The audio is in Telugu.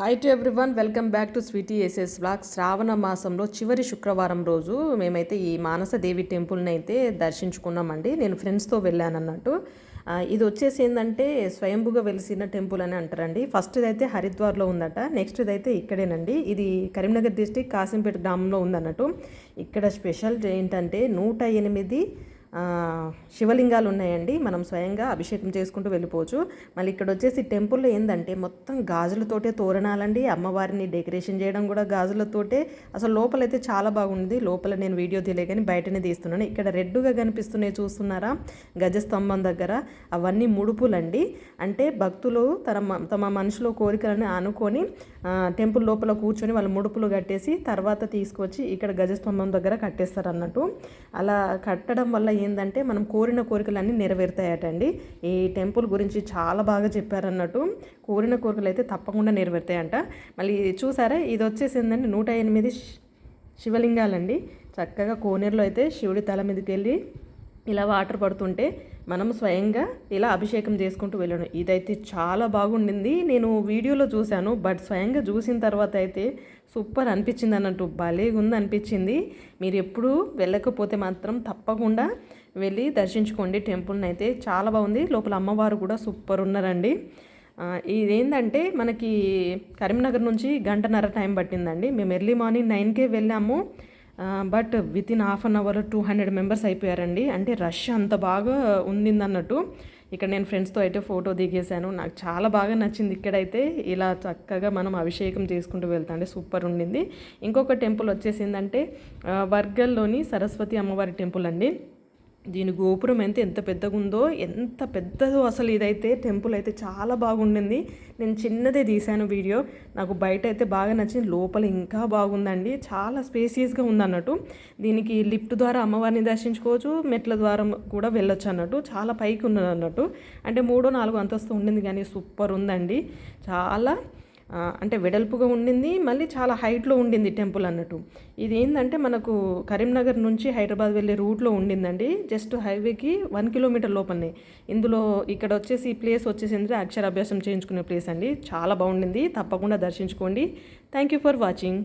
Hi to everyone welcome back to sweety SS blog Shravana మాసంలో చివరి శుక్రవారం రోజు మేమైతే ఈ మానసదేవి టెంపుల్ని అయితే దర్శించుకున్నామండి. నేను ఫ్రెండ్స్తో వెళ్ళానన్నట్టు. ఇది వచ్చేసి ఏంటంటే స్వయంభుగా వెలిసిన టెంపుల్ అని అంటారండి. ఫస్ట్ అయితే హరిద్వార్లో ఉందట. నెక్స్ట్ ఇదైతే ఇక్కడేనండి. ఇది కరీంనగర్ డిస్టిక్ కాసింపేట గ్రామంలో ఉందన్నట్టు. ఇక్కడ స్పెషల్ ఏంటంటే నూట ఎనిమిది శివలింగాలు ఉన్నాయండి. మనం స్వయంగా అభిషేకం చేసుకుంటూ వెళ్ళిపోవచ్చు. మళ్ళీ ఇక్కడ వచ్చేసి టెంపుల్లో ఏంటంటే మొత్తం గాజులతోటే తోరణాలండి. అమ్మవారిని డెకరేషన్ చేయడం కూడా గాజులతోటే. అసలు లోపలైతే చాలా బాగుంది. లోపల నేను వీడియో తీయలే కానీ బయటనే తీస్తున్నాను. ఇక్కడ రెడ్డుగా కనిపిస్తున్నాయి చూస్తున్నారా? గజస్తంభం దగ్గర. అవన్నీ ముడుపులండి. అంటే భక్తులు తన మ- తమ మనసులో కోరికలను అనుకొని టెంపుల్ లోపల కూర్చొని వాళ్ళు ముడుపులు కట్టేసి తర్వాత తీసుకొచ్చి ఇక్కడ గజస్తంభం దగ్గర కట్టేస్తారు అన్నట్టు అలా కట్టడం వల్ల ఏంటంటే మనం కోరిన కోరికలన్నీ నెరవేరుతాయటండి. ఈ టెంపుల్ గురించి చాలా బాగా చెప్పారన్నట్టు కోరిన కోరికలు అయితే తప్పకుండా నెరవేరుతాయంట. మళ్ళీ చూసారా? ఇది వచ్చేసి ఏంటంటే నూట ఎనిమిది శివలింగాలండి. చక్కగా కోనేరులో అయితే శివుడి తల మీదకి వెళ్ళి ఇలా వాటర్ పడుతుంటే మనం స్వయంగా ఇలా అభిషేకం చేసుకుంటూ వెళ్ళాను. ఇదైతే చాలా బాగుండింది. నేను వీడియోలో చూశాను బట్ స్వయంగా చూసిన తర్వాత అయితే సూపర్ అనిపించింది అన్నట్టు భలేగా ఉంది అనిపించింది. మీరు ఎప్పుడూ వెళ్ళకపోతే మాత్రం తప్పకుండా వెళ్ళి దర్శించుకోండి. టెంపుల్ని అయితే చాలా బాగుంది. లోపల అమ్మవారు కూడా సూపర్ ఉన్నారండి. ఇదేంటంటే మనకి కరీంనగర్ నుంచి గంటన్నర టైం పట్టిందండి. మేము ఎర్లీ మార్నింగ్ నైన్కే వెళ్ళాము. But with in half an hour two hundred members అయిపోయారండి. అంటే రష్ అంత బాగా ఉండిందన్నట్టు. ఇక్కడ నేను ఫ్రెండ్స్తో అయితే ఫోటో దిగేశాను. నాకు చాలా బాగా నచ్చింది ఇక్కడైతే. ఇలా చక్కగా మనం అభిషేకం చేసుకుంటూ వెళ్తాండే సూపర్ ఉండింది. ఇంకొక టెంపుల్ వచ్చేసిందంటే వర్గల్లోని సరస్వతి అమ్మవారి టెంపుల్ అండి. దీని గోపురం అయితే ఎంత పెద్దగా ఉందో ఎంత పెద్దదో అసలు ఇదైతే టెంపుల్ అయితే చాలా బాగుండింది. నేను చిన్నదే తీశాను వీడియో. నాకు బయట అయితే బాగా నచ్చింది. లోపల ఇంకా బాగుందండి. చాలా స్పేసియస్గా ఉందన్నట్టు. దీనికి లిఫ్ట్ ద్వారా అమ్మవారిని దర్శించుకోవచ్చు. మెట్ల ద్వారా కూడా వెళ్ళొచ్చు అన్నట్టు చాలా పైకి ఉన్నది అన్నట్టు అంటే మూడో నాలుగో అంతస్తు ఉండింది కానీ సూపర్ ఉందండి. చాలా అంటే వెడల్పుగా ఉండింది మళ్ళీ చాలా హైట్లో ఉండింది టెంపుల్ అన్నట్టు. ఇది ఏంటంటే మనకు కరీంనగర్ నుంచి హైదరాబాద్ వెళ్ళే రూట్లో ఉండిందండి జస్ట్ హైవేకి వన్ కిలోమీటర్ లోపలనే. ఇందులో ఇక్కడ వచ్చేసి ఈ ప్లేస్ వచ్చేసి అక్షరాభ్యాసం చేయించుకునే ప్లేస్ అండి. చాలా బాగుండింది తప్పకుండా దర్శించుకోండి. Thank you for watching.